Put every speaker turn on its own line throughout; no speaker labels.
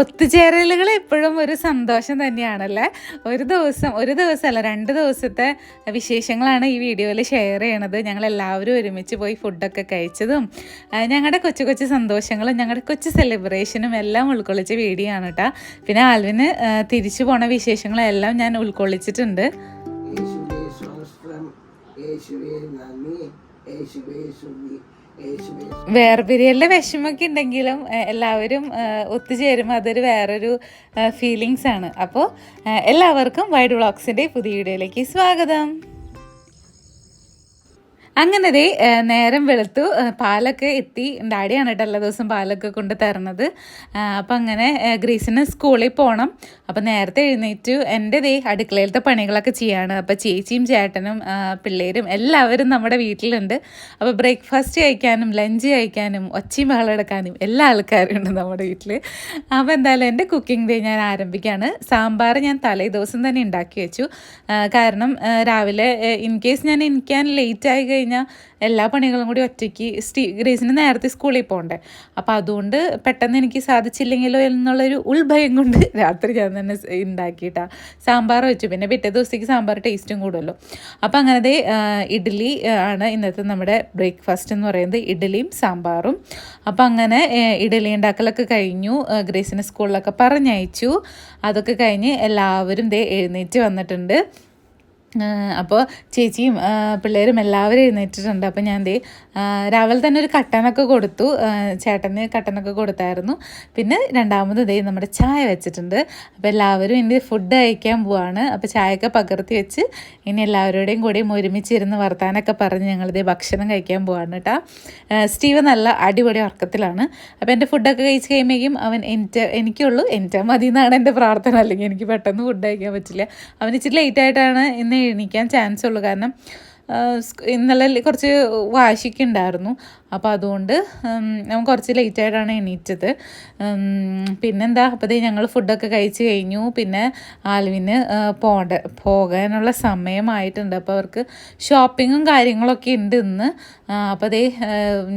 ഒത്തുചേരലുകൾ എപ്പോഴും ഒരു സന്തോഷം തന്നെയാണല്ലേ? ഒരു ദിവസം ഒരു ദിവസമല്ല രണ്ട് ദിവസത്തെ വിശേഷങ്ങളാണ് ഈ വീഡിയോയിൽ ഷെയർ ചെയ്യണത്. ഞങ്ങൾ എല്ലാവരും ഒരുമിച്ച് പോയി ഫുഡൊക്കെ കഴിച്ചതും ഞങ്ങളുടെ കൊച്ചു കൊച്ചു സന്തോഷങ്ങളും ഞങ്ങളുടെ കൊച്ചു സെലിബ്രേഷനും എല്ലാം ഉൾക്കൊള്ളിച്ച വീഡിയോ ആണ് കേട്ടോ പിന്നെ ആൽവിന് തിരിച്ചു പോണ വിശേഷങ്ങളെല്ലാം ഞാൻ ഉൾക്കൊള്ളിച്ചിട്ടുണ്ട്.
യേശുവേ നന്ദി യേശുവേ സ്തുതി. യേശുവേ
വിഷമൊക്കെ ഉണ്ടെങ്കിലും എല്ലാവരും ഒത്തുചേരുമ്പോൾ അതൊരു വേറൊരു ഫീലിങ്സ് ആണ്. അപ്പോൾ എല്ലാവർക്കും വൈഡ് വ്ളോഗ്സിന്റെ പുതിയ വീഡിയോയിലേക്ക് സ്വാഗതം. അങ്ങനെ ദേ നേരം വെളുത്തു. പാലൊക്കെ എത്തി. ഡാഡിയാണ് കേട്ടോ എല്ലാ ദിവസം പാലൊക്കെ കൊണ്ട് തരണത്. അപ്പം അങ്ങനെ ഗ്രീസിന് സ്കൂളിൽ പോകണം അപ്പം നേരത്തെ എഴുന്നേറ്റു. എന്റെ ദേ അടുക്കളയിലത്തെ പണികളൊക്കെ ചെയ്യാണ്. അപ്പം ചേച്ചിയും ചേട്ടനും പിള്ളേരും എല്ലാവരും നമ്മുടെ വീട്ടിലുണ്ട്. അപ്പോൾ ബ്രേക്ക്ഫാസ്റ്റ് കഴിക്കാനും ലഞ്ച് കഴിക്കാനും ഒച്ചയും ബഹളം എടുക്കാനും എല്ലാ ആൾക്കാരും ഉണ്ട് നമ്മുടെ വീട്ടിൽ അപ്പോൾ എന്തായാലും എന്റെ കുക്കിംഗ് ഡേ ഞാൻ ആരംഭിക്കുകയാണ് സാമ്പാർ ഞാൻ തലേ ദിവസം തന്നെ ഉണ്ടാക്കി വെച്ചു. കാരണം രാവിലെ ഇൻ കേസ് ഞാൻ എനിക്കാൻ ലേറ്റ് ആയി കഴിഞ്ഞാൽ എല്ലാ പണികളും കൂടി ഒറ്റയ്ക്ക് സ്റ്റീ ഗ്രേസിന് നേരത്തെ സ്കൂളിൽ പോകണ്ടേ അപ്പോൾ അതുകൊണ്ട് പെട്ടെന്ന് എനിക്ക് സാധിച്ചില്ലെങ്കിലോ എന്നുള്ളൊരു ഉൾഭയം കൊണ്ട് രാത്രി ഞാൻ തന്നെ ഉണ്ടാക്കിയിട്ടാ സാമ്പാർ വെച്ചു. പിന്നെ പിറ്റേ ദിവസത്തേക്ക് സാമ്പാർ ടേസ്റ്റും കൂടുമല്ലോ അപ്പോൾ അങ്ങനത്തെ ഇഡ്ഡലി ആണ് ഇന്നത്തെ നമ്മുടെ ബ്രേക്ക്ഫാസ്റ്റ് എന്ന് പറയുന്നത്. ഇഡ്ഡലിയും സാമ്പാറും. അപ്പോൾ അങ്ങനെ ഇഡ്ഡലി ഉണ്ടാക്കലൊക്കെ കഴിഞ്ഞു. ഗ്രേസിനെ സ്കൂളിലൊക്കെ പറഞ്ഞയച്ചു. അതൊക്കെ കഴിഞ്ഞ് എല്ലാവരും ദേ എഴുന്നേറ്റ് വന്നിട്ടുണ്ട്. അപ്പോൾ ചേച്ചിയും പിള്ളേരും എല്ലാവരും എഴുന്നേറ്റിട്ടുണ്ട്. അപ്പോൾ ഞാൻ ദേ രാവിലെ തന്നെ ഒരു കട്ടനൊക്കെ കൊടുത്തു. ചേട്ടന് കട്ടനൊക്കെ കൊടുത്തായിരുന്നു. പിന്നെ രണ്ടാമത് ദേ നമ്മുടെ ചായ വെച്ചിട്ടുണ്ട്. അപ്പോൾ എല്ലാവരും ഇനി ഫുഡ് കഴിക്കാൻ പോവാണ്. അപ്പോൾ ചായയൊക്കെ പകർത്തി വെച്ച് ഇനി എല്ലാവരുടെയും കൂടെയും ഒരുമിച്ചിരുന്ന് വർത്താനൊക്കെ പറഞ്ഞ് ഞങ്ങളിതേ ഭക്ഷണം കഴിക്കാൻ പോവാണ് കേട്ടോ. സ്റ്റീവ് നല്ല അടിപൊളി ഉറക്കത്തിലാണ്. അപ്പോൾ എന്റെ ഫുഡൊക്കെ കഴിച്ച് കഴിയുമ്പോഴേക്കും അവൻ എന്റെ എനിക്കുള്ളൂ എന്റെ മതി എന്നാണ് എന്റെ പ്രാർത്ഥന. അല്ലെങ്കിൽ എനിക്ക് പെട്ടെന്ന് ഫുഡ് കഴിക്കാൻ പറ്റില്ല. അവൻ ഇച്ചിരി ലേറ്റായിട്ടാണ് ഇന്ന് എണീക്കാൻ ചാൻസ് ഉള്ളൂ. കാരണം ഇന്നലെ കുറച്ച് വാശിക്ക് ഉണ്ടായിരുന്നു അപ്പോൾ അതുകൊണ്ട് ഞാൻ കുറച്ച് ലേറ്റ് ആയിട്ടാണ് എണീറ്റത്. പിന്നെന്താ? അപ്പോഴത്തേ ഞങ്ങൾ ഫുഡൊക്കെ കഴിച്ച് കഴിഞ്ഞു. പിന്നെ ആൽവിന് പോകേണ്ട പോകാനുള്ള സമയമായിട്ടുണ്ട്. അപ്പോൾ അവർക്ക് ഷോപ്പിങ്ങും കാര്യങ്ങളൊക്കെ ഉണ്ട് ഇന്ന്. അപ്പോഴത്തേ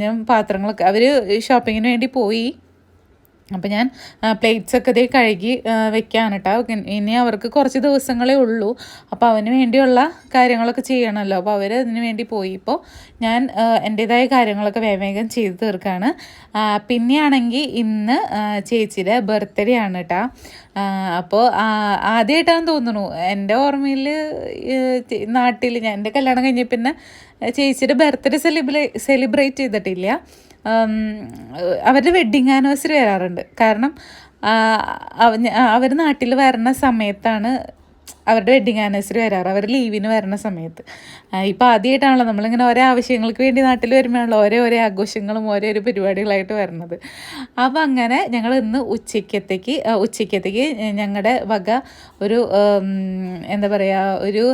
ഞാൻ പാത്രങ്ങളൊക്കെ അവർ ഷോപ്പിങ്ങിന് വേണ്ടി പോയി. അപ്പം ഞാൻ പ്ലേറ്റ്സ് ഒക്കെ ദേ കഴുകി വെക്കാണ് കേട്ടോ. ഇനി അവർക്ക് കുറച്ച് ദിവസങ്ങളേ ഉള്ളൂ. അപ്പോൾ അവന് വേണ്ടിയുള്ള കാര്യങ്ങളൊക്കെ ചെയ്യണമല്ലോ. അപ്പോൾ അവർ അതിന് വേണ്ടി പോയി. ഇപ്പോൾ ഞാൻ എന്റെതായ കാര്യങ്ങളൊക്കെ വേഗം വേഗം ചെയ്ത് തീർക്കാണ്. പിന്നെയാണെങ്കിൽ ഇന്ന് ചേച്ചിയുടെ ബർത്ത്ഡേ ആണ് കേട്ടോ. അപ്പോൾ ആദ്യമായിട്ടാണെന്ന് തോന്നുന്നു എന്റെ ഓർമ്മയിൽ നാട്ടിൽ ഞാൻ എന്റെ കല്യാണം കഴിഞ്ഞ പിന്നെ ചേച്ചിയുടെ ബർത്ത്ഡേ സെലിബ്രേ സെലിബ്രേറ്റ് ചെയ്തിട്ടില്ല. അവരുടെ വെഡ്ഡിങ് ആനിവേഴ്സറി വരാറുണ്ട്. കാരണം അവർ നാട്ടിൽ വരുന്ന സമയത്താണ് അവരുടെ വെഡ്ഡിങ് ആനിവേഴ്സറി വരാറ്. അവർ ലീവിന് വരുന്ന സമയത്ത്. ഇപ്പോൾ ആദ്യമായിട്ടാണല്ലോ നമ്മളിങ്ങനെ ഓരോ ആവശ്യങ്ങൾക്ക് വേണ്ടി നാട്ടിൽ വരുമ്പോഴാണല്ലോ ഓരോ ഓരോ ആഘോഷങ്ങളും ഓരോ ഓരോ പരിപാടികളായിട്ട് വരുന്നത്. അപ്പോൾ അങ്ങനെ ഞങ്ങൾ ഇന്ന് ഉച്ചയ്ക്കത്തേക്ക് ഉച്ചയ്ക്കത്തേക്ക് ഞങ്ങളുടെ വക ഒരു എന്താ പറയുക ഒരു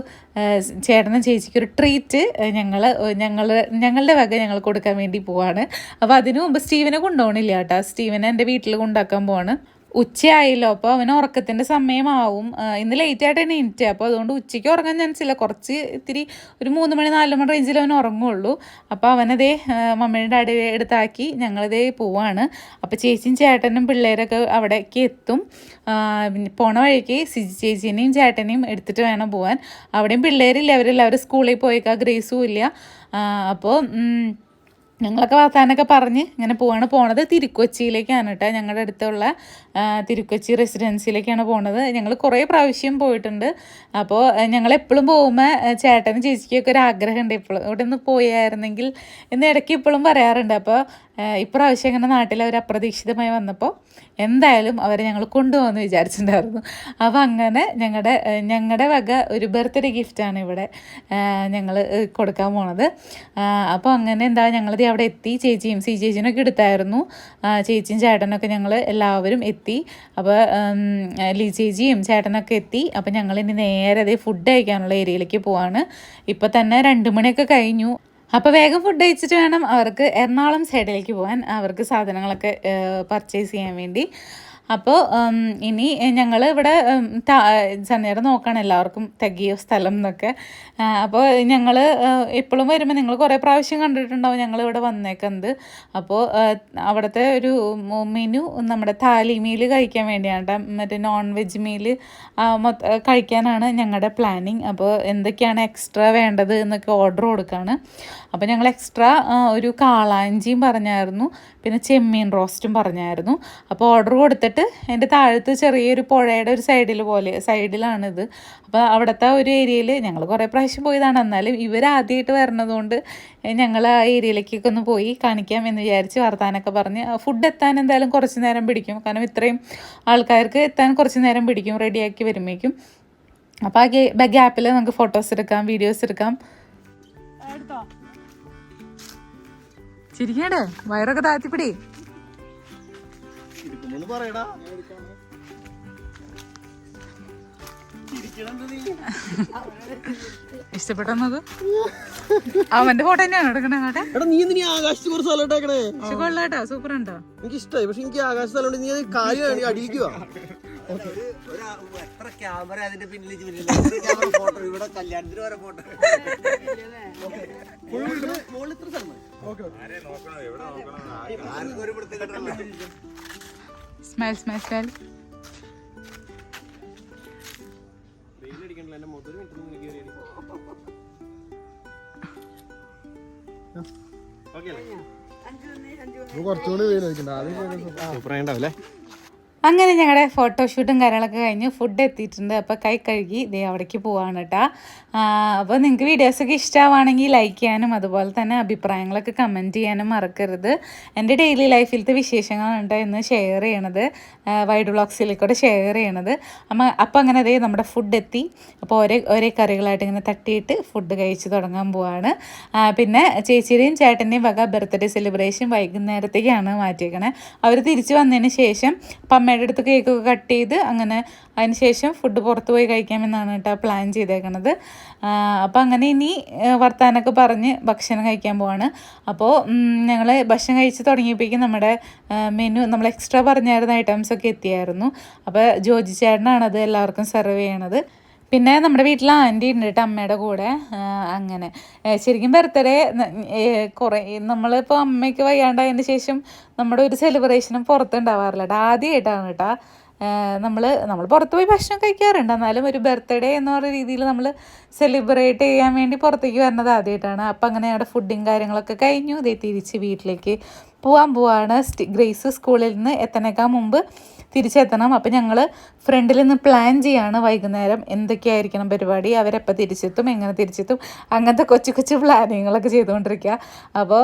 ചേട്ടനും ചേച്ചിക്ക് ഒരു ട്രീറ്റ് ഞങ്ങൾ ഞങ്ങൾ ഞങ്ങളുടെ വക ഞങ്ങൾ കൊടുക്കാൻ വേണ്ടി പോവാണ്. അപ്പോൾ അതിനു മുമ്പ് സ്റ്റീവനെ കൊണ്ടുപോകണില്ല കേട്ടോ. സ്റ്റീവനെ എന്റെ വീട്ടിൽ കൊണ്ടാക്കാൻ പോവാണ്. ഉച്ചയായല്ലോ അപ്പോൾ അവന് ഉറക്കത്തിന്റെ സമയമാവും. ഇന്ന് ലേറ്റ് ആയിട്ടാണ് എനിക്ക് അപ്പോൾ അതുകൊണ്ട് ഉച്ചയ്ക്ക് ഉറങ്ങാൻ ചാൻസ് ഇല്ല. കുറച്ച് ഇത്തിരി ഒരു മൂന്ന് മണി നാല് മണി റേഞ്ചിൽ അവൻ ഉറങ്ങുള്ളൂ. അപ്പോൾ അവനതേ മമ്മിയുടെ ഡാഡി എടുത്താക്കി ഞങ്ങളതേ പോവാണ്. അപ്പോൾ ചേച്ചിയും ചേട്ടനും പിള്ളേരൊക്കെ അവിടേക്ക് എത്തും. പോണ വഴിക്ക് സിജി ചേച്ചീനെയും ചേട്ടനെയും എടുത്തിട്ട് വേണം പോവാൻ. അവിടെയും പിള്ളേരില്ല അവരെല്ലാവരും സ്കൂളിൽ പോയേക്കാ. ഗ്രേസും ഇല്ല. അപ്പോൾ ഞങ്ങളൊക്കെ വർത്താനൊക്കെ പറഞ്ഞ് ഇങ്ങനെ പോവാണ്. പോണത് തിരുക്കൊച്ചിയിലേക്കാണ് കേട്ടോ. ഞങ്ങളുടെ അടുത്തുള്ള തിരുക്കൊച്ചി റെസിഡൻസിയിലേക്കാണ് പോണത്. ഞങ്ങൾ കുറേ പ്രാവശ്യം പോയിട്ടുണ്ട്. അപ്പോൾ ഞങ്ങൾ എപ്പോഴും പോകുമ്പോൾ ചേട്ടനും ചേച്ചിക്കൊക്കെ ഒരു ആഗ്രഹമുണ്ട്. ഇപ്പോഴും ഇവിടെ നിന്ന് പോയായിരുന്നെങ്കിൽ എന്ന് ഇടയ്ക്ക് ഇപ്പോഴും പറയാറുണ്ട്. അപ്പോൾ ഇപ്രാവശ്യം ഇങ്ങനെ നാട്ടിൽ അവർ അപ്രതീക്ഷിതമായി വന്നപ്പോൾ എന്തായാലും അവരെ ഞങ്ങൾ കൊണ്ടുപോകുമെന്ന് വിചാരിച്ചിട്ടുണ്ടായിരുന്നു. അപ്പോൾ അങ്ങനെ ഞങ്ങളുടെ ഞങ്ങളുടെ വക ഒരു ബർത്ത്ഡേ ഗിഫ്റ്റാണ് ഇവിടെ ഞങ്ങൾ കൊടുക്കാൻ പോണത്. അപ്പോൾ അങ്ങനെ എന്താ ഞങ്ങളിത് അവിടെ എത്തി. ചേച്ചിയും സി ചേച്ചിനൊക്കെ എടുത്തായിരുന്നു. ചേച്ചിയും ചേട്ടനൊക്കെ ഞങ്ങൾ എല്ലാവരും എത്തി. അപ്പോൾ ലീ ചേച്ചിയും ചേട്ടനൊക്കെ എത്തി. അപ്പോൾ ഞങ്ങൾ ഇനി നേരെ അതേ ഫുഡ് കഴിക്കാനുള്ള ഏരിയയിലേക്ക് പോവാണ്. ഇപ്പോൾ തന്നെ രണ്ട് മണിയൊക്കെ കഴിഞ്ഞു. അപ്പോൾ വേഗം ഫുഡ് കഴിച്ചിട്ട് വേണം അവർക്ക് എറണാകുളം സൈഡിലേക്ക് പോകാൻ അവർക്ക് സാധനങ്ങളൊക്കെ പർച്ചേസ് ചെയ്യാൻ വേണ്ടി. അപ്പോൾ ഇനി ഞങ്ങൾ ഇവിടെ താ- നോക്കണം എല്ലാവർക്കും തികയോ സ്ഥലം എന്നൊക്കെ. അപ്പോൾ ഞങ്ങൾ എപ്പോഴും വരുമ്പോൾ നിങ്ങൾ കുറേ പ്രാവശ്യം കണ്ടിട്ടുണ്ടാവും ഞങ്ങൾ ഇവിടെ വന്നേക്കുന്നത് അപ്പോൾ അവിടുത്തെ ഒരു മെനു നമ്മുടെ താലി മീൽ കഴിക്കാൻ വേണ്ടിയാണ്. മറ്റേ നോൺ വെജ് മീൽ കഴിക്കാനാണ് ഞങ്ങളുടെ പ്ലാനിങ് അപ്പോൾ എന്തൊക്കെയാണ് എക്സ്ട്രാ വേണ്ടത് എന്നൊക്കെ ഓർഡർ കൊടുക്കുകയാണ് അപ്പോൾ ഞങ്ങൾ എക്സ്ട്രാ ഒരു കാളാഞ്ചിയും പറഞ്ഞായിരുന്നു. പിന്നെ ചെമ്മീൻ റോസ്റ്റും പറഞ്ഞായിരുന്നു. അപ്പോൾ ഓർഡർ കൊടുത്തിട്ട് എന്റെ താഴത്ത് ചെറിയൊരു പുഴയുടെ ഒരു സൈഡിൽ പോലെ സൈഡിലാണിത് അപ്പോൾ അവിടുത്തെ ഒരു ഏരിയയിൽ ഞങ്ങൾ കുറേ പ്രാവശ്യം പോയതാണ്. എന്നാലും ഇവർ ആദ്യമായിട്ട് വരണതുകൊണ്ട് ഞങ്ങൾ ആ ഏരിയയിലേക്കൊക്കെ ഒന്ന് പോയി കാണിക്കാം എന്ന് വിചാരിച്ച് വർത്താനൊക്കെ പറഞ്ഞ് ഫുഡ് എത്താൻ എന്തായാലും കുറച്ച് നേരം പിടിക്കും. കാരണം ഇത്രയും ആൾക്കാർക്ക് എത്താൻ കുറച്ച് നേരം പിടിക്കും റെഡിയാക്കി വരുമ്പോഴേക്കും. അപ്പോൾ ആ ഗ്യാപ്പിൽ നമുക്ക് ഫോട്ടോസ് എടുക്കാം വീഡിയോസ് എടുക്കാം. ചിരിക്കണ്ടേ വയറൊക്കെ താഴ്ത്തിപ്പിടി. ഇഷ്ടപ്പെട്ടത് അവന്റെ ഫോട്ടോ തന്നെയാണ് എടുക്കണേ കാട്ടെ
എടാ നീ എന്തിനാ ആകാശത്ത് കുറച്ച് സ്ഥലം ഇട്ടേക്കണേ?
പക്ഷെ കൊള്ളാട്ടോ സൂപ്പർ ഉണ്ടോ
എനിക്ക് ഇഷ്ടമായി പക്ഷെ എനിക്ക് ആകാശ സ്ഥലം നീ അത് കാര്യം അടിയിക്കുക
എത്ര ക്യാമറ അതിന്റെ പിന്നിൽ ഫോട്ടോ ഇവിടെ കല്യാണത്തിന് വരെ ഫോട്ടോ. ആർക്കും ഒരു വൃത്തികെട്ടല്ല
സ്മൈൽ സ്മൈൽ സ്മൈൽ
കുറച്ചുകൂടി വെയിലായിരിക്കണ്ട ആദ്യം സൂപ്പറായിണ്ടാവല്ലേ
അങ്ങനെ ഞങ്ങളുടെ ഫോട്ടോഷൂട്ടും കാര്യങ്ങളൊക്കെ കഴിഞ്ഞ് ഫുഡ് എത്തിയിട്ടുണ്ട്. അപ്പോൾ കൈ കഴുകി ദേ അവിടേക്ക് പോവാണ് കേട്ടോ അപ്പോൾ നിങ്ങൾക്ക് വീഡിയോസൊക്കെ ഇഷ്ടമാണെങ്കിൽ ലൈക്ക് ചെയ്യാനും അതുപോലെ തന്നെ അഭിപ്രായങ്ങളൊക്കെ കമന്റ് ചെയ്യാനും മറക്കരുത്. എന്റെ ഡെയിലി ലൈഫിലത്തെ വിശേഷങ്ങളാണ് കേട്ടോ ഇന്ന് ഷെയർ ചെയ്യണത്. വൈഡ് ബ്ലോഗ്സിലേക്കൂടെ കൂടെ ഷെയർ ചെയ്യണത്. അമ്മ അപ്പോൾ അങ്ങനെ അതേ നമ്മുടെ ഫുഡ് എത്തി. അപ്പോൾ ഒരേ ഒരേ കറികളായിട്ട് ഇങ്ങനെ തട്ടിയിട്ട് ഫുഡ് കഴിച്ച് തുടങ്ങാൻ പോവാണ്. പിന്നെ ചേച്ചിയുടെയും ചേട്ടന്റെയും വക ബർത്ത്ഡേ സെലിബ്രേഷൻ വൈകുന്നേരത്തേക്കാണ് മാറ്റിയേക്കണേ. അവർ തിരിച്ചു വന്നതിന് ശേഷം അപ്പം അമ്മയുടെ അടുത്ത് കേക്കൊക്കെ കട്ട് ചെയ്ത് അങ്ങനെ അതിന് ശേഷം ഫുഡ് പുറത്ത് പോയി കഴിക്കാമെന്നാണ് കേട്ടോ പ്ലാൻ ചെയ്തേക്കണത്. അപ്പോൾ അങ്ങനെ ഇനി വർത്താനൊക്കെ പറഞ്ഞ് ഭക്ഷണം കഴിക്കാൻ പോവാണ്. അപ്പോൾ ഞങ്ങൾ ഭക്ഷണം കഴിച്ച് തുടങ്ങിയപ്പോഴേക്കും നമ്മുടെ മെനു നമ്മൾ എക്സ്ട്രാ പറഞ്ഞായിരുന്ന ഐറ്റംസ് ഒക്കെ എത്തിയായിരുന്നു. അപ്പോൾ ജോജി ചേട്ടനാണത് എല്ലാവർക്കും സെർവ് ചെയ്യണത്. പിന്നെ നമ്മുടെ വീട്ടിൽ ആന്റി ഉണ്ട് കേട്ടോ അമ്മയുടെ കൂടെ. അങ്ങനെ. ശരിക്കും ബർത്ത്ഡേ കുറേ നമ്മളിപ്പോൾ അമ്മയ്ക്ക് വയ്യാണ്ടായതിന് ശേഷം നമ്മുടെ ഒരു സെലിബ്രേഷനും പുറത്തുണ്ടാവാറില്ല കേട്ടോ. ആദ്യമായിട്ടാണ് കേട്ടോ. നമ്മൾ നമ്മൾ പുറത്ത് പോയി ഭക്ഷണം കഴിക്കാറുണ്ട്. എന്നാലും ഒരു ബർത്ത്ഡേ എന്ന് പറയുന്ന രീതിയിൽ നമ്മൾ സെലിബ്രേറ്റ് ചെയ്യാൻ വേണ്ടി പുറത്തേക്ക് വരുന്നത് ആദ്യമായിട്ടാണ് അപ്പം അങ്ങനെ അവിടെ ഫുഡും കാര്യങ്ങളൊക്കെ കഴിഞ്ഞു. ഇതേ തിരിച്ച് വീട്ടിലേക്ക് പോകാൻ പോവാണ്. ഗ്രേസ് സ്കൂളിൽ നിന്ന് എത്തണേക്കാൾ മുമ്പ് തിരിച്ചെത്തണം. അപ്പം ഞങ്ങൾ ഫ്രണ്ടിൽ നിന്ന് പ്ലാൻ ചെയ്യാണ് വൈകുന്നേരം എന്തൊക്കെയായിരിക്കണം പരിപാടി അവരെപ്പോൾ തിരിച്ചെത്തും എങ്ങനെ തിരിച്ചെത്തും അങ്ങനത്തെ കൊച്ചു കൊച്ചു പ്ലാനിങ്ങളൊക്കെ ചെയ്തുകൊണ്ടിരിക്കുക അപ്പോൾ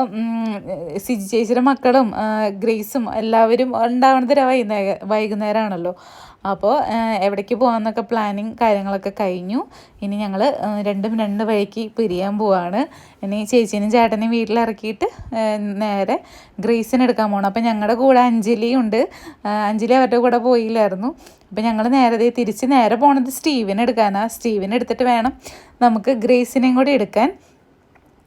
സിജി ചേച്ചിയുടെ മക്കളും ഗ്രേസും എല്ലാവരും ഉണ്ടാവണത് വൈകുന്നേര വൈകുന്നേരമാണല്ലോ അപ്പോൾ എവിടേക്ക് പോകാമെന്നൊക്കെ പ്ലാനിങ് കാര്യങ്ങളൊക്കെ കഴിഞ്ഞു. ഇനി ഞങ്ങൾ രണ്ടും രണ്ട് വഴിക്ക് പിരിയാൻ പോവാണ്. ഇനി ചേച്ചീനും ചേട്ടനെയും വീട്ടിലിറക്കിയിട്ട് നേരെ ഗ്രീസിനെടുക്കാൻ പോകണം അപ്പം ഞങ്ങളുടെ കൂടെ അഞ്ജലിയും ഉണ്ട്. അഞ്ജലി അവരുടെ കൂടെ പോയില്ലായിരുന്നു. അപ്പം ഞങ്ങൾ നേരത്തെ തിരിച്ച് നേരെ പോണത് സ്റ്റീവിനെടുക്കാനാണ് സ്റ്റീവിനെടുത്തിട്ട് വേണം നമുക്ക് ഗ്രേസിനെയും കൂടി എടുക്കാൻ.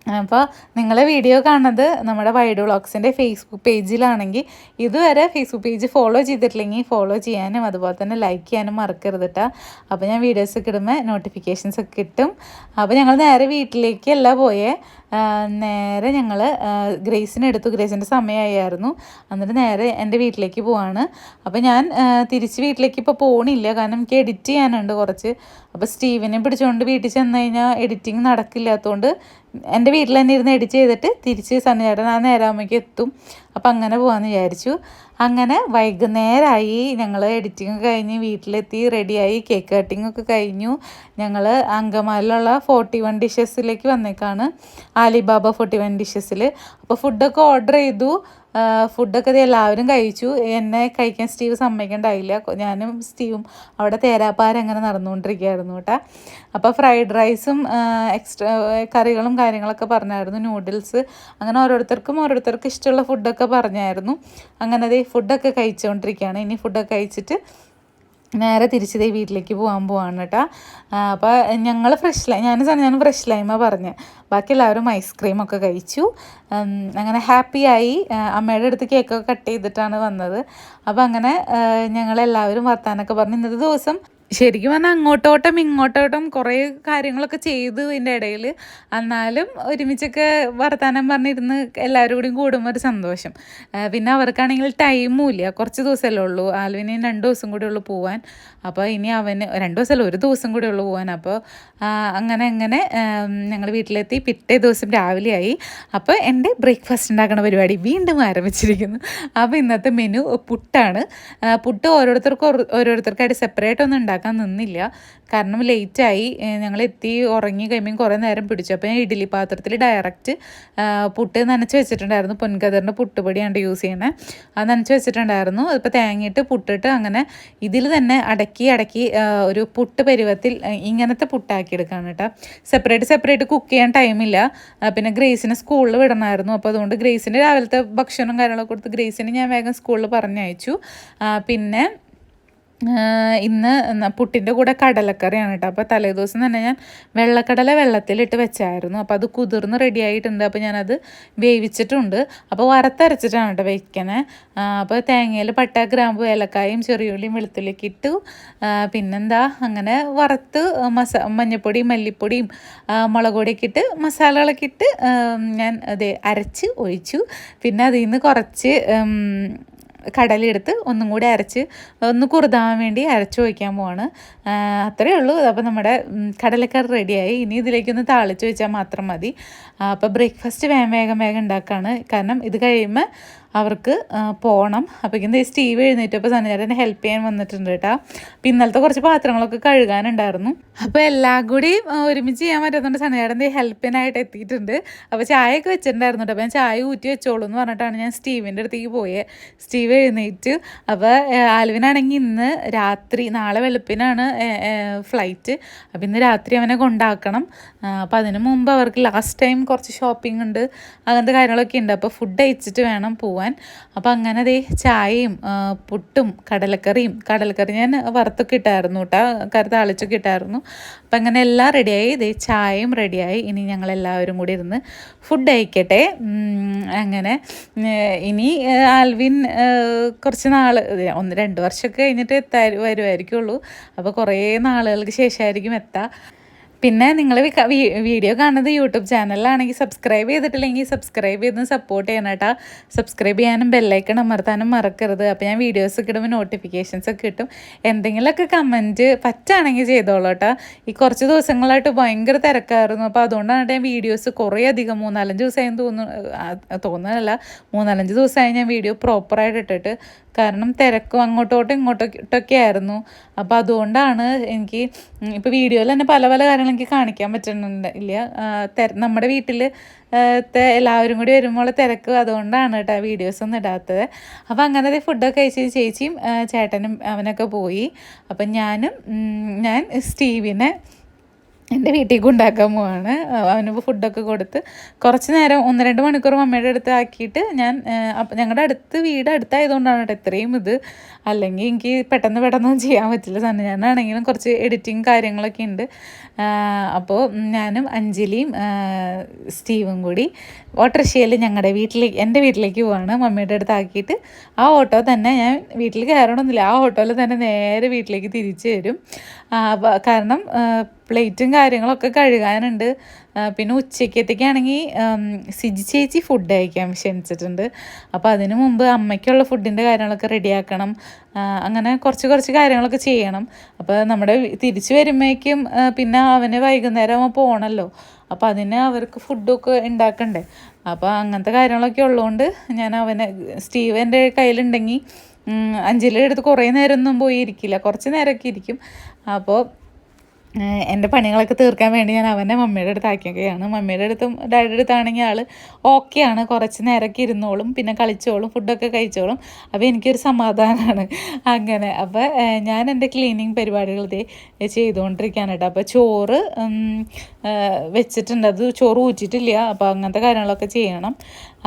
അപ്പോൾ നിങ്ങൾ വീഡിയോ കാണുന്നത് നമ്മുടെ വൈഡ് വ്ളോഗ്സിന്റെ ഫേസ്ബുക്ക് പേജിലാണെങ്കിൽ ഇതുവരെ ഫേസ്ബുക്ക് പേജ് ഫോളോ ചെയ്തിട്ടില്ലെങ്കിൽ ഫോളോ ചെയ്യാനും അതുപോലെ തന്നെ ലൈക്ക് ചെയ്യാനും മറക്കരുത് അപ്പോൾ ഞാൻ വീഡിയോസ് ഒക്കെ ഇടുമ്പോൾ നോട്ടിഫിക്കേഷൻസ് ഒക്കെ കിട്ടും. അപ്പോൾ ഞങ്ങൾ നേരെ വീട്ടിലേക്കല്ല പോയേ. നേരെ ഞങ്ങൾ ഗ്രേസിനെ എടുത്തു. ഗ്രേസിന്റെ സമയമായിരുന്നു എന്നിട്ട് നേരെ എന്റെ വീട്ടിലേക്ക് പോവാണ്. അപ്പോൾ ഞാൻ തിരിച്ച് വീട്ടിലേക്ക് ഇപ്പോൾ പോകണില്ല കാരണം എനിക്ക് എഡിറ്റ് ചെയ്യാനുണ്ട് കുറച്ച്. അപ്പോൾ സ്റ്റീവിനെ പിടിച്ചുകൊണ്ട് വീട്ടിൽ ചെന്ന് കഴിഞ്ഞാൽ എഡിറ്റിങ് നടക്കില്ലാത്തതുകൊണ്ട് എന്റെ വീട്ടിൽ തന്നെ ഇരുന്ന് എഡിറ്റ് ചെയ്തിട്ട് തിരിച്ച് സന്നിചേട്ടൻ ആ നേരമാകുമ്പോഴേക്കും എത്തും. അപ്പം അങ്ങനെ പോകാമെന്ന് വിചാരിച്ചു. അങ്ങനെ വൈകുന്നേരമായി ഞങ്ങൾ എഡിറ്റിംഗ് കഴിഞ്ഞ് വീട്ടിലെത്തി റെഡിയായി കേക്ക് കട്ടിംഗ് ഒക്കെ കഴിഞ്ഞു. ഞങ്ങൾ അങ്കമാലിലുള്ള ഫോർട്ടി വൺ ഡിഷസിലേക്ക് വന്നേക്കാണ്. ആലിബാബ ഫോർട്ടി വൺ ഡിഷസിൽ അപ്പോൾ ഫുഡൊക്കെ ഓർഡർ ചെയ്തു. ഫുഡൊക്കെ എല്ലാവരും കഴിച്ചു. എന്നെ കഴിക്കാൻ സ്റ്റീവ് സമ്മതിക്കണ്ടായില്ല. ഞാനും സ്റ്റീവും അവിടെ തേരാപ്പാര അങ്ങനെ നടന്നുകൊണ്ടിരിക്കുകയായിരുന്നു കേട്ടോ. അപ്പോൾ ഫ്രൈഡ് റൈസും എക്സ്ട്രാ കറികളും കാര്യങ്ങളൊക്കെ പറഞ്ഞായിരുന്നു നൂഡിൽസ് അങ്ങനെ ഓരോരുത്തർക്കും ഓരോരുത്തർക്കും ഇഷ്ടമുള്ള ഫുഡൊക്കെ പറഞ്ഞായിരുന്നു. അങ്ങനെ ഫുഡൊക്കെ കഴിച്ചുകൊണ്ടിരിക്കുകയാണ്. ഇനി ഫുഡൊക്കെ കഴിച്ചിട്ട് നേരെ തിരിച്ച് ദേ വീട്ടിലേക്ക് പോകാൻ പോവാണ് കേട്ടോ. അപ്പോൾ ഞങ്ങൾ ഫ്രഷ് ലൈം ഞാൻ ഞാൻ ഫ്രഷ് ലൈമ പറഞ്ഞ്. ബാക്കി എല്ലാവരും ഐസ്ക്രീമൊക്കെ കഴിച്ചു. അങ്ങനെ ഹാപ്പിയായി അമ്മയുടെ അടുത്ത് കേക്കൊക്കെ കട്ട് ചെയ്തിട്ടാണ് വന്നത്. അപ്പോൾ അങ്ങനെ ഞങ്ങളെല്ലാവരും വർത്താനൊക്കെ പറഞ്ഞ് ഇന്നത്തെ ദിവസം ശരിക്കും പറഞ്ഞാൽ അങ്ങോട്ടോട്ടം ഇങ്ങോട്ടോട്ടം കുറേ കാര്യങ്ങളൊക്കെ ചെയ്തു ഇതിന്റെ ഇടയിൽ എന്നാലും ഒരുമിച്ചൊക്കെ വർത്തമാനം പറഞ്ഞിരുന്ന് എല്ലാവരും കൂടിയും കൂടുമ്പോൾ ഒരു സന്തോഷം. പിന്നെ അവർക്കാണെങ്കിൽ ടൈമും ഇല്ല. കുറച്ച് ദിവസമല്ലേ ഉള്ളൂ. ആൽവിന് രണ്ട് ദിവസം കൂടി ഉള്ളൂ പോവാൻ. അപ്പോൾ ഇനി അവന് രണ്ട് ദിവസമല്ല ഒരു ദിവസം കൂടി ഉള്ളൂ പോവാൻ. അപ്പോൾ അങ്ങനെ അങ്ങനെ ഞങ്ങൾ വീട്ടിലെത്തി. പിറ്റേ ദിവസം രാവിലെയായി അപ്പോൾ എന്റെ ബ്രേക്ക്ഫാസ്റ്റ് ഉണ്ടാക്കുന്ന പരിപാടി വീണ്ടും ആരംഭിച്ചിരിക്കുന്നു. അപ്പോൾ ഇന്നത്തെ മെനു പുട്ടാണ്. പുട്ട് ഓരോരുത്തർക്കും ഓരോരുത്തർക്കായിട്ട് സെപ്പറേറ്റ് ഒന്നും ഉണ്ടാക്കാൻ നിന്നില്ല. കാരണം ലേറ്റായി ഞങ്ങൾ എത്തി ഉറങ്ങി കഴിയുമ്പോൾ കുറേ നേരം പിടിച്ചു. അപ്പോൾ ഞാൻ ഇഡ്ഡലി പാത്രത്തിൽ ഡയറക്റ്റ് പുട്ട് നനച്ച് വെച്ചിട്ടുണ്ടായിരുന്നു. പൊൻകതിറിന്റെ പുട്ടുപൊടിയാണ് യൂസ് ചെയ്യണേ. അത് നനച്ച് വെച്ചിട്ടുണ്ടായിരുന്നു. അതിപ്പോൾ തേങ്ങയിട്ട് പുട്ടിട്ട് അങ്ങനെ ഇതിൽ തന്നെ അടക്കി അടക്കി ഒരു പുട്ട് പരുവത്തിൽ ഇങ്ങനത്തെ പുട്ടാക്കി എടുക്കാണ് കേട്ടോ. സെപ്പറേറ്റ് സെപ്പറേറ്റ് കുക്ക് ചെയ്യാൻ ടൈമില്ല പിന്നെ ഗ്രേസിനെ സ്കൂളിൽ വിടണമായിരുന്നു അപ്പോൾ അതുകൊണ്ട് ഗ്രേസിന് രാവിലത്തെ ഭക്ഷണം കാര്യങ്ങളൊക്കെ കൊടുത്ത് ഗ്രേസിന് ഞാൻ വേഗം സ്കൂളിൽ പറഞ്ഞയച്ചു. പിന്നെ ഇന്ന് പുട്ടിന്റെ കൂടെ കടലക്കറിയാണ് കേട്ടോ അപ്പോൾ തലേദിവസം തന്നെ ഞാൻ വെള്ളക്കടല വെള്ളത്തിലിട്ട് വെച്ചായിരുന്നു. അപ്പോൾ അത് കുതിർന്ന് റെഡി ആയിട്ടുണ്ട്. അപ്പോൾ ഞാനത് വേവിച്ചിട്ടുണ്ട്. അപ്പോൾ വറുത്തരച്ചിട്ടാണ് കേട്ടോ വെക്കണേ. അപ്പോൾ തേങ്ങയിൽ പട്ട ഗ്രാമ്പു ഏലക്കായും ചെറിയുള്ളിയും വെളുത്തുള്ളിയൊക്കെ ഇട്ടു. പിന്നെന്താ അങ്ങനെ വറുത്ത് മസ മഞ്ഞപ്പൊടിയും മല്ലിപ്പൊടിയും മുളക് പൊടിയൊക്കെ ഇട്ട് മസാലകളൊക്കെ ഇട്ട് ഞാൻ അതെ അരച്ച് ഒഴിച്ചു. പിന്നെ അതിൽ നിന്ന് കുറച്ച് കടലെടുത്ത് ഒന്നും കൂടി അരച്ച് ഒന്ന് കുറുതാൻ വേണ്ടി അരച്ചു വയ്ക്കാൻ പോവാണ്. അത്രയേ ഉള്ളൂ. അപ്പോൾ നമ്മുടെ കടലക്കറി റെഡിയായി. ഇനി ഇതിലേക്കൊന്ന് താളിച്ച് വെച്ചാൽ മാത്രം മതി. അപ്പോൾ ബ്രേക്ക്ഫാസ്റ്റ് വേഗം വേഗം വേഗം ഉണ്ടാക്കുകയാണ് കാരണം ഇത് കഴിയുമ്പോൾ അവർക്ക് പോകണം അപ്പോഴേക്കും സ്റ്റീവ് എഴുന്നേറ്റപ്പോൾ സനചാരനെ ഹെൽപ്പ് ചെയ്യാൻ വന്നിട്ടുണ്ട് കേട്ടോ. അപ്പം ഇന്നലത്തെ കുറച്ച് പാത്രങ്ങളൊക്കെ കഴുകാനുണ്ടായിരുന്നു. അപ്പോൾ എല്ലാം കൂടി ഒരുമിച്ച് ചെയ്യാൻ പറ്റുന്നുണ്ട്. സനചാരൻ ഹെൽപ്പിനായിട്ട് എത്തിയിട്ടുണ്ട്. അപ്പോൾ ചായയൊക്കെ വെച്ചിട്ടുണ്ടായിരുന്നു അപ്പോൾ ഞാൻ ചായ ഊറ്റി വെച്ചോളൂ എന്ന് പറഞ്ഞിട്ടാണ് ഞാൻ സ്റ്റീവിന്റെ അടുത്തേക്ക് പോയത് സ്റ്റീവ് എഴുന്നേറ്റ്. അപ്പോൾ ആൽവിനാണെങ്കിൽ ഇന്ന് രാത്രി നാളെ വെളുപ്പിനാണ് ഫ്ലൈറ്റ് അപ്പോൾ ഇന്ന് രാത്രി അവനെ കൊണ്ടാക്കണം. അപ്പോൾ അതിന് മുമ്പ് അവർക്ക് ലാസ്റ്റ് ടൈം കുറച്ച് ഷോപ്പിംഗ് ഉണ്ട്. അങ്ങനത്തെ കാര്യങ്ങളൊക്കെ ഉണ്ട്. അപ്പോൾ ഫുഡ് അയച്ചിട്ട് വേണം പോവാൻ. അപ്പോൾ അങ്ങനെ ദേ ചായയും പുട്ടും കടലക്കറിയും കടലക്കറി ഞാൻ വറുത്തൊക്കെ ഇട്ടായിരുന്നു കേട്ടോ കറി താളിച്ചൊക്കെ ഇട്ടായിരുന്നു. അപ്പം അങ്ങനെ എല്ലാം റെഡിയായി ദേ ചായയും റെഡിയായി ഇനി ഞങ്ങൾ എല്ലാവരും കൂടി ഇരുന്ന് ഫുഡ് അയക്കട്ടെ അങ്ങനെ ഇനി ആൽവിൻ കുറച്ച് നാൾ ഒന്ന് രണ്ട് വർഷമൊക്കെ കഴിഞ്ഞിട്ട് എത്താ വരുമായിരിക്കുള്ളൂ അപ്പോൾ കുറേ നാളുകൾക്ക് ശേഷമായിരിക്കും എത്താം. പിന്നെ നിങ്ങൾ വീഡിയോ കാണുന്നത് യൂട്യൂബ് ചാനലിലാണെങ്കിൽ സബ്സ്ക്രൈബ് ചെയ്തിട്ടില്ലെങ്കിൽ സബ്സ്ക്രൈബ് ചെയ്ത് സപ്പോർട്ട് ചെയ്യണം കേട്ടോ. സബ്സ്ക്രൈബ് ചെയ്യാനും ബെല്ലൈക്കൺ അമർത്താനും മറക്കരുത്. അപ്പോൾ ഞാൻ വീഡിയോസ് ഒക്കെ നോട്ടിഫിക്കേഷൻസ് ഒക്കെ കിട്ടും. എന്തെങ്കിലുമൊക്കെ കമന്റ് പറ്റാണെങ്കിൽ ചെയ്തോളൂ കേട്ടോ. ഈ കുറച്ച് ദിവസങ്ങളായിട്ട് ഭയങ്കര തിരക്കായിരുന്നു. അപ്പോൾ അതുകൊണ്ടാണ് ഞാൻ വീഡിയോസ് കുറേ അധികം മൂന്നാലഞ്ച് ദിവസമായി തോന്നുന്നു തോന്നുന്നതല്ല മൂന്നാലഞ്ച് ദിവസമായി ഞാൻ വീഡിയോ പ്രോപ്പറായിട്ട് ഇട്ടിട്ട് കാരണം തിരക്കും അങ്ങോട്ടോട്ടും ഇങ്ങോട്ടോട്ടൊക്കെ ആയിരുന്നു. അപ്പോൾ അതുകൊണ്ടാണ് എനിക്ക് ഇപ്പോൾ വീഡിയോയിൽ തന്നെ പല പല കാര്യങ്ങൾ എനിക്ക് കാണിക്കാൻ പറ്റുന്നുണ്ട്. ഇല്ല നമ്മുടെ വീട്ടിൽ എല്ലാവരും കൂടി വരുമ്പോൾ തിരക്ക് അതുകൊണ്ടാണ് കേട്ടോ വീഡിയോസ് ഒന്നും ഇടാത്തത്. അപ്പോൾ അങ്ങനെ ഫുഡൊക്കെ കഴിച്ച് ചേച്ചിയും ചേട്ടനും അവനൊക്കെ പോയി. അപ്പം ഞാനും ഞാൻ സ്റ്റീവിനെ എന്റെ വീട്ടിൽ കൊണ്ടാക്കാൻ പോവാണ്. അവന് ഫുഡൊക്കെ കൊടുത്ത് കുറച്ച് നേരം ഒന്ന് രണ്ട് മണിക്കൂർ മമ്മയുടെ അടുത്ത് ആക്കിയിട്ട് ഞാൻ അപ്പം ഞങ്ങളുടെ അടുത്ത് വീട് അടുത്തായതുകൊണ്ടാണ് കേട്ടോ ഇത്രയും ഇത്. അല്ലെങ്കിൽ എനിക്ക് പെട്ടെന്ന് പെട്ടെന്നൊന്നും ചെയ്യാൻ പറ്റില്ല. തന്നെ ഞാനാണെങ്കിലും കുറച്ച് എഡിറ്റിങ് കാര്യങ്ങളൊക്കെ ഉണ്ട്. അപ്പോൾ ഞാനും അഞ്ജലിയും സ്റ്റീവും കൂടി ഓട്ടോറിക്ഷയിൽ ഞങ്ങളുടെ വീട്ടിലേക്ക് എന്റെ വീട്ടിലേക്ക് പോവാണ്. മമ്മിയുടെ അടുത്ത് ആക്കിയിട്ട് ആ ഓട്ടോ തന്നെ ഞാൻ വീട്ടിൽ കയറണമെന്നില്ല ആ ഓട്ടോയിൽ തന്നെ നേരെ വീട്ടിലേക്ക് തിരിച്ചു വരും. കാരണം പ്ലേറ്റും കാര്യങ്ങളൊക്കെ കഴുകാനുണ്ട്. പിന്നെ ഉച്ചയ്ക്കത്തേക്കാണെങ്കിൽ സിജി ചേച്ചി ഫുഡ് അയക്കാൻ ക്ഷണിച്ചിട്ടുണ്ട്. അപ്പോൾ അതിന് മുമ്പ് അമ്മയ്ക്കുള്ള ഫുഡിന്റെ കാര്യങ്ങളൊക്കെ റെഡിയാക്കണം അങ്ങനെ കുറച്ച് കുറച്ച് കാര്യങ്ങളൊക്കെ ചെയ്യണം. അപ്പോൾ നമ്മുടെ തിരിച്ചു വരുമ്പോഴേക്കും പിന്നെ അവന് വൈകുന്നേരം പോകണമല്ലോ അപ്പോൾ അതിന് അവർക്ക് ഫുഡൊക്കെ ഉണ്ടാക്കണ്ടേ അപ്പോൾ അങ്ങനത്തെ കാര്യങ്ങളൊക്കെ ഉള്ളതുകൊണ്ട് ഞാൻ അവനെ സ്റ്റീവ് എന്റെ കയ്യിലുണ്ടെങ്കിൽ അഞ്ചിലെടുത്ത് കുറേ നേരമൊന്നും പോയി ഇരിക്കില്ല. കുറച്ച് നേരമൊക്കെ ഇരിക്കും. അപ്പോൾ എന്റെ പണികളൊക്കെ തീർക്കാൻ വേണ്ടി ഞാൻ അവനെ മമ്മിയുടെ അടുത്ത് ആക്കിയൊക്കെയാണ്. മമ്മിയുടെ അടുത്തും ഡാഡിയുടെ അടുത്താണെങ്കിൽ ആൾ ഓക്കെയാണ് കുറച്ച് നേരമൊക്കെ ഇരുന്നോളും പിന്നെ കളിച്ചോളും ഫുഡൊക്കെ കഴിച്ചോളും. അപ്പോൾ എനിക്കൊരു സമാധാനമാണ് അങ്ങനെ അപ്പോൾ ഞാൻ എന്റെ ക്ലീനിങ് പരിപാടികൾ ഇതേ ചെയ്തുകൊണ്ടിരിക്കുകയാണ് കേട്ടോ. അപ്പോൾ ചോറ് വെച്ചിട്ടുണ്ട്. അത് ചോറ് ഊറ്റിട്ടില്ല അപ്പോൾ അങ്ങനത്തെ കാര്യങ്ങളൊക്കെ ചെയ്യണം.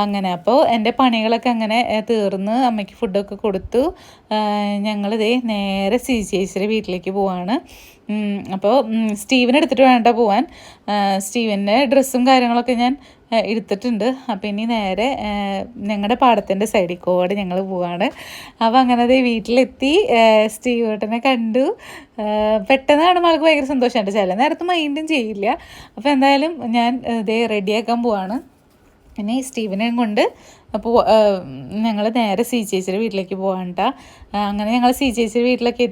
അങ്ങനെ അപ്പോൾ എന്റെ പണികളൊക്കെ അങ്ങനെ തീർന്ന് അമ്മയ്ക്ക് ഫുഡൊക്കെ കൊടുത്തു. ഞങ്ങളിതേ നേരെ സി ചേച്ചിയുടെ വീട്ടിലേക്ക് പോവാണ്. അപ്പോൾ സ്റ്റീവൻ എടുത്തിട്ട് വേണ്ട പോവാൻ. സ്റ്റീവന്റെ ഡ്രസ്സും കാര്യങ്ങളൊക്കെ ഞാൻ എടുത്തിട്ടുണ്ട്. അപ്പോൾ ഇനി നേരെ ഞങ്ങളുടെ പാടത്തിന്റെ സൈഡിൽ കൂടെ ഞങ്ങൾ പോവാണ്. അപ്പോൾ അങ്ങനെ അത് വീട്ടിലെത്തി ആ, സ്റ്റീവ് ഏട്ടനെ കണ്ടു പെട്ടെന്നാണ് ആൾക്ക് ഭയങ്കര സന്തോഷമുണ്ട് ചില നേരത്ത് മൈൻഡും ചെയ്യില്ല. അപ്പോൾ എന്തായാലും ഞാൻ ഇതേ റെഡിയാക്കാൻ പോവാണ്. പിന്നെ സ്റ്റീവനെയും കൊണ്ട് അപ്പോൾ ഞങ്ങൾ നേരെ സി ചേച്ചിയുടെ വീട്ടിലേക്ക് പോകാണ്ട അങ്ങനെ ഞങ്ങൾ സി ചേച്ചിയുടെ വീട്ടിലേക്ക്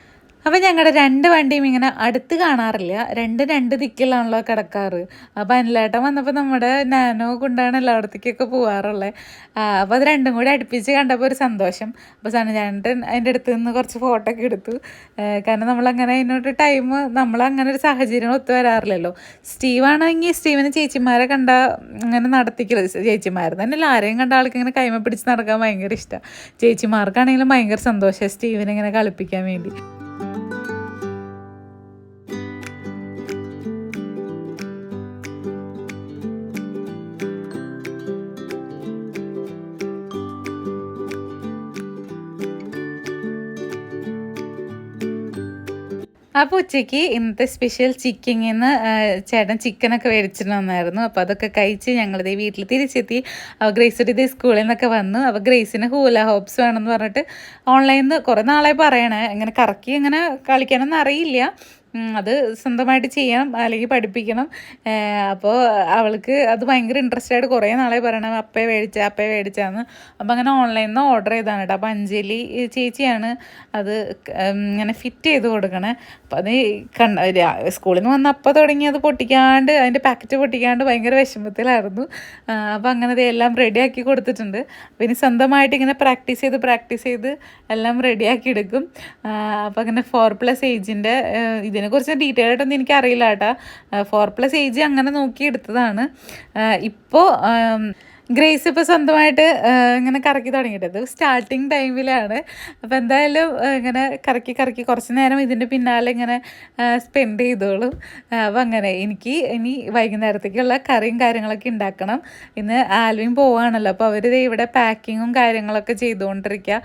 അപ്പോൾ ഞങ്ങളുടെ രണ്ട് വണ്ടിയും ഇങ്ങനെ അടുത്ത് കാണാറില്ല. രണ്ട് രണ്ട് ദിക്കിലാണല്ലോ കിടക്കാറ്. അപ്പോൾ അനിലേട്ടൻ വന്നപ്പോൾ നമ്മുടെ നാനോ കൊണ്ടാണ് എല്ലായിടത്തേക്കൊക്കെ പോകാറുള്ളത് അപ്പോൾ അത് രണ്ടും കൂടി അടുപ്പിച്ച് കണ്ടപ്പോൾ ഒരു സന്തോഷം. അപ്പോൾ സനചാണ്ടൻ അതിന്റെ അടുത്ത് നിന്ന് കുറച്ച് ഫോട്ടോ ഒക്കെ എടുത്തു. കാരണം നമ്മളങ്ങനെ അതിനോട് ടൈം നമ്മളങ്ങനെ ഒരു സാഹചര്യം ഒത്തു വരാറില്ലല്ലോ. സ്റ്റീവാണെങ്കിൽ സ്റ്റീവിന് ചേച്ചിമാരെ കണ്ട അങ്ങനെ നടത്തിക്കരുത് ചേച്ചിമാർ തന്നെ ആരെയും കണ്ട ആൾക്ക് ഇങ്ങനെ കൈമ പിടിച്ച് നടക്കാൻ ഭയങ്കര ഇഷ്ടമാണ് ചേച്ചിമാർക്കാണെങ്കിലും ഭയങ്കര സന്തോഷം സ്റ്റീവിനെ ഇങ്ങനെ കളിപ്പിക്കാൻ വേണ്ടി. അപ്പോൾ ഉച്ചയ്ക്ക് ഇന്നത്തെ സ്പെഷ്യൽ ചിക്കിങ്ങിന്ന് ചേട്ടൻ ചിക്കനൊക്കെ മേടിച്ചിട്ട് വന്നായിരുന്നു അപ്പോൾ അതൊക്കെ കഴിച്ച് ഞങ്ങളിത് വീട്ടിൽ തിരിച്ചെത്തി. അവ ഗ്രേസ് ഇതേ സ്കൂളിൽ നിന്നൊക്കെ വന്നു. അവ ഗ്രേസിന് ഹൂല ഹോപ്സ് വേണമെന്ന് പറഞ്ഞിട്ട് ഓൺലൈനിൽ നിന്ന് കുറേ നാളായി പറയണേ. ഇങ്ങനെ കറക്കി ഇങ്ങനെ കളിക്കാനൊന്നും അറിയില്ല. അത് സ്വന്തമായിട്ട് ചെയ്യണം അല്ലെങ്കിൽ പഠിപ്പിക്കണം. അപ്പോൾ അവൾക്ക് അത് ഭയങ്കര ഇൻട്രസ്റ്റ് ആയിട്ട് കുറേ നാളെ പറയണം അപ്പേ മേടിച്ച അപ്പേ മേടിച്ചാന്ന്. അപ്പോൾ അങ്ങനെ ഓൺലൈനിൽ നിന്ന് ഓർഡർ ചെയ്താണ് കേട്ടോ. അപ്പോൾ അഞ്ജലി ചേച്ചിയാണ് അത് ഇങ്ങനെ ഫിറ്റ് ചെയ്ത് കൊടുക്കണേ. അപ്പോൾ അത് കണ്ട സ്കൂളിൽ നിന്ന് വന്ന അപ്പം തുടങ്ങി. അത് പൊട്ടിക്കാണ്ട് അതിന്റെ പാക്കറ്റ് പൊട്ടിക്കാണ്ട് ഭയങ്കര വിഷമത്തിലായിരുന്നു. അപ്പോൾ അങ്ങനെ എല്ലാം റെഡിയാക്കി കൊടുത്തിട്ടുണ്ട്. അപ്പോൾ ഇനി സ്വന്തമായിട്ട് ഇങ്ങനെ പ്രാക്ടീസ് ചെയ്ത് പ്രാക്ടീസ് ചെയ്ത് എല്ലാം റെഡിയാക്കി എടുക്കും. അപ്പോൾ അങ്ങനെ ഫോർ പ്ലസ് ഏജിന്റെ ഇതിനെക്കുറിച്ച് ഡീറ്റെയിൽ ആയിട്ടൊന്നും എനിക്ക് അറിയില്ല കേട്ടോ ഫോർ പ്ലസ് ഏജ് അങ്ങനെ നോക്കി എടുത്തതാണ്. ഇപ്പോൾ ഗ്രേസ് ഇപ്പോൾ സ്വന്തമായിട്ട് ഇങ്ങനെ കറക്കി തുടങ്ങിയിട്ടത് സ്റ്റാർട്ടിങ് ടൈമിലാണ് അപ്പോൾ എന്തായാലും ഇങ്ങനെ കറക്കി കറക്കി കുറച്ച് നേരം ഇതിന്റെ പിന്നാലെ ഇങ്ങനെ സ്പെൻഡ് ചെയ്തോളും. അപ്പോൾ അങ്ങനെ എനിക്ക് ഇനി വൈകുന്നേരത്തേക്കുള്ള കറിയും കാര്യങ്ങളൊക്കെ ഉണ്ടാക്കണം. ഇന്ന് ആൽവിൻ പോവാണല്ലോ അപ്പോൾ അവർ ഇവിടെ പാക്കിങ്ങും കാര്യങ്ങളൊക്കെ ചെയ്തുകൊണ്ടിരിക്കുക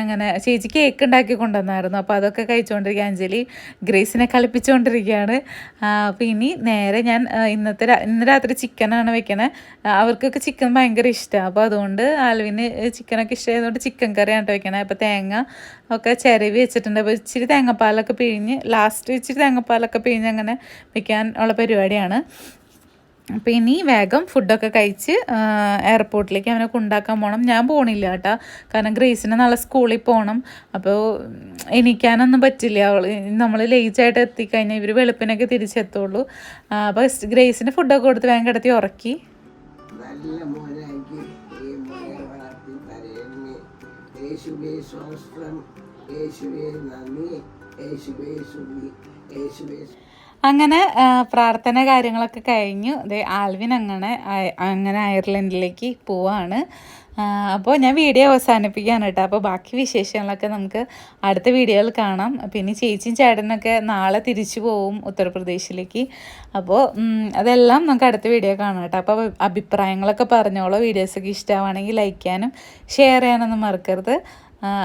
അങ്ങനെ ചേച്ചി കേക്ക് ഉണ്ടാക്കി കൊണ്ടുവന്നായിരുന്നു. അപ്പോൾ അതൊക്കെ കഴിച്ചുകൊണ്ടിരിക്കുക അഞ്ജലി ഗ്രേസിനെ കളിപ്പിച്ചുകൊണ്ടിരിക്കുകയാണ് അപ്പോൾ ഇനി നേരെ ഞാൻ ഇന്നത്തെ ഇന്ന് രാത്രി ചിക്കനാണ് വെക്കണേ. ആ, അവർക്കൊക്കെ ചിക്കൻ ഭയങ്കര ഇഷ്ടമാണ് അപ്പോൾ അതുകൊണ്ട് ആൽവിന് ചിക്കനൊക്കെ ഇഷ്ടമായതുകൊണ്ട് ചിക്കൻ കറിയാണ് വെക്കണേ. അപ്പോൾ തേങ്ങ ഒക്കെ ചിരവി വെച്ചിട്ടുണ്ട്. അപ്പോൾ ഇച്ചിരി തേങ്ങാപ്പാലൊക്കെ പിഴിഞ്ഞ് ലാസ്റ്റ് ഇച്ചിരി തേങ്ങാപ്പാലൊക്കെ പിഴിഞ്ഞ് അങ്ങനെ വെക്കാൻ ഉള്ള പരിപാടിയാണ്. അപ്പോൾ ഇനി വേഗം ഫുഡൊക്കെ കഴിച്ച് എയർപോർട്ടിലേക്ക് അവനെ കൊണ്ടാക്കാൻ പോകണം ഞാൻ പോകണില്ല കേട്ടോ. കാരണം ഗ്രേസിന് നല്ല സ്കൂളിൽ പോകണം അപ്പോൾ എണീക്കാനൊന്നും പറ്റില്ല. അവൾ നമ്മൾ ലേറ്റായിട്ട് എത്തിക്കഴിഞ്ഞാൽ ഇവർ വെളുപ്പിനൊക്കെ തിരിച്ചെത്തുള്ളൂ. അപ്പോൾ ഗ്രേസിന് ഫുഡൊക്കെ കൊടുത്ത് വേഗം കിടത്തി ഉറക്കി.
നല്ല മോനാക്കി ഈ മോനെ വളർത്തി തരയണമേ യേശുവേ സ്വസ്ത്രം യേശുവേ നന്ദി യേശുവേ സുഖി യേശുവേ
അങ്ങനെ പ്രാർത്ഥന കാര്യങ്ങളൊക്കെ കഴിഞ്ഞു. ആൽവിൻ അങ്ങനെ അങ്ങനെ അയർലൻഡിലേക്ക് പോവാണ്. അപ്പോൾ ഞാൻ വീഡിയോ അവസാനിപ്പിക്കുകയാണ് കേട്ടോ. അപ്പോൾ ബാക്കി വിശേഷങ്ങളൊക്കെ നമുക്ക് അടുത്ത വീഡിയോയിൽ കാണാം. പിന്നെ ചേച്ചിയും ചേട്ടനൊക്കെ നാളെ തിരിച്ചു പോവും ഉത്തർപ്രദേശിലേക്ക്. അപ്പോൾ അതെല്ലാം നമുക്ക് അടുത്ത വീഡിയോ കാണാം കേട്ടോ. അപ്പോൾ അഭിപ്രായങ്ങളൊക്കെ പറഞ്ഞോളൂ. വീഡിയോസൊക്കെ ഇഷ്ടമാണെങ്കിൽ ലൈക്ക് ചെയ്യാനും ഷെയർ ചെയ്യാനൊന്നും മറക്കരുത്.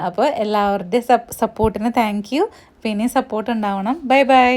അപ്പോൾ എല്ലാവരുടെയും സപ്പോർട്ടിന് താങ്ക് യു പിന്നെ സപ്പോർട്ട് ഉണ്ടാവണം. Bye bye